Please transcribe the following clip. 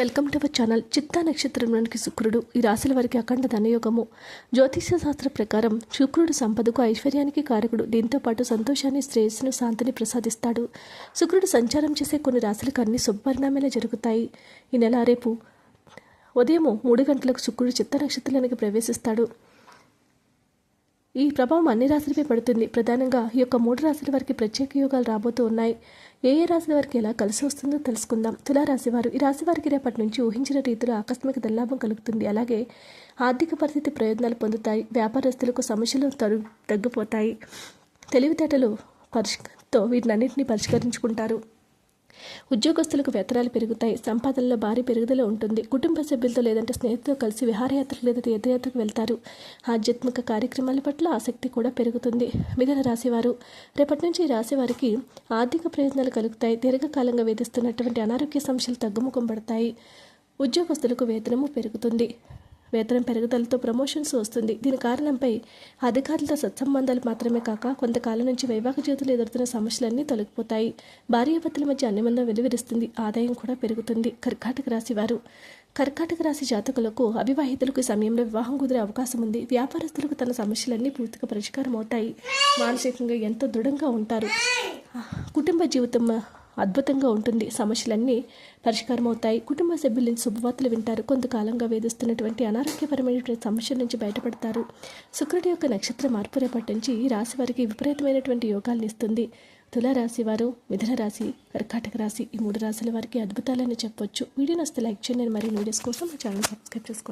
Welcome to our channel. చిత్తా నక్షత్రంలోనికి శుక్రుడు. ఈ రాశుల వారికి అఖండ ధనయోగము. జ్యోతిష్య శాస్త్ర ప్రకారం శుక్రుడు సంపదకు ఐశ్వర్యానికి కారకుడు. దీంతో పాటు సంతోషాన్ని శ్రేయస్సును శాంతిని ప్రసాదిస్తాడు. శుక్రుడు సంచారం చేసే కొన్ని రాశులకు అన్ని శుభపరిణామాలే జరుగుతాయి. ఈ నెల రేపు ఉదయం మూడు గంటలకు శుక్రుడు చిత్త నక్షత్రానికి ప్రవేశిస్తాడు. ఈ ప్రభావం అన్ని రాశులపై పడుతుంది. ప్రధానంగా ఈ యొక్క మూడు రాశుల వారికి ప్రత్యేక యోగాలు రాబోతూ ఉన్నాయి. ఏ ఏ రాశుల వారికి ఎలా కలిసి వస్తుందో తెలుసుకుందాం. తులారాశి వారు ఈ రాశి వారికి రేపటి నుంచి ఊహించిన రీతిలో ఆకస్మిక ధనలాభం కలుగుతుంది. అలాగే ఆర్థిక పరిస్థితి ప్రయోజనాలు పొందుతాయి. వ్యాపారస్తులకు సమస్యలు తరు తగ్గిపోతాయి. తెలివితేటలు పరిష్కతో వీటినన్నింటినీ పరిష్కరించుకుంటారు. ఉద్యోగస్తులకు వేతనాలు పెరుగుతాయి సంపాదనలో భారీ పెరుగుదల ఉంటుంది. కుటుంబ సభ్యులతో లేదంటే స్నేహితులతో కలిసి విహారయాత్రలు లేదా తీర్థయాత్రకు వెళ్తారు. ఆధ్యాత్మిక కార్యక్రమాల పట్ల ఆసక్తి కూడా పెరుగుతుంది. మిథున రాశివారు రేపటి నుంచి ఈ రాశివారికి ఆర్థిక ప్రయోజనాలు కలుగుతాయి. దీర్ఘకాలంగా వేధిస్తున్నటువంటి అనారోగ్య సమస్యలు తగ్గుముఖం పడతాయి. ఉద్యోగస్తులకు వేతనము పెరుగుతుంది. వేతనం పెరుగుదలతో ప్రమోషన్స్ వస్తుంది. దీని కారణంపై అధికారులతో సత్సంబంధాలు మాత్రమే కాక కొంతకాలం నుంచి వైవాహిక జీవితంలో ఎదురుతున్న సమస్యలన్నీ తొలగిపోతాయి. భార్యాభర్తల మధ్య అనుబంధం వెలువరిస్తుంది. ఆదాయం కూడా పెరుగుతుంది. కర్కాటక రాశి వారు. కర్కాటక రాశి జాతకులకు అవివాహితులకు సమయంలో వివాహం కుదిరే అవకాశం ఉంది. వ్యాపారస్తులకు తన సమస్యలన్నీ పూర్తిగా పరిష్కారం అవుతాయి మానసికంగా ఎంతో దృఢంగా ఉంటారు. కుటుంబ జీవితం అద్భుతంగా ఉంటుంది. సమస్యలన్నీ పరిష్కారం అవుతాయి కుటుంబ సభ్యుల నుంచి శుభవార్తలు వింటారు. కొంతకాలంగా వేధిస్తున్నటువంటి అనారోగ్యపరమైనటువంటి సమస్యల నుంచి బయటపడతారు. శుక్రుడి యొక్క నక్షత్ర మార్పు రేపటించి ఈ రాశి వారికి విపరీతమైనటువంటి యోగాలను ఇస్తుంది. తులారాశి వారు మిథున రాశి కర్కాటక రాశి ఈ మూడు రాశుల వారికి అద్భుతాలని చెప్పొచ్చు. వీడియో నస్తే లైక్ చేయండి. మరి వీడియోస్ కోసం మా ఛానల్ సబ్స్క్రైబ్ చేసుకోండి.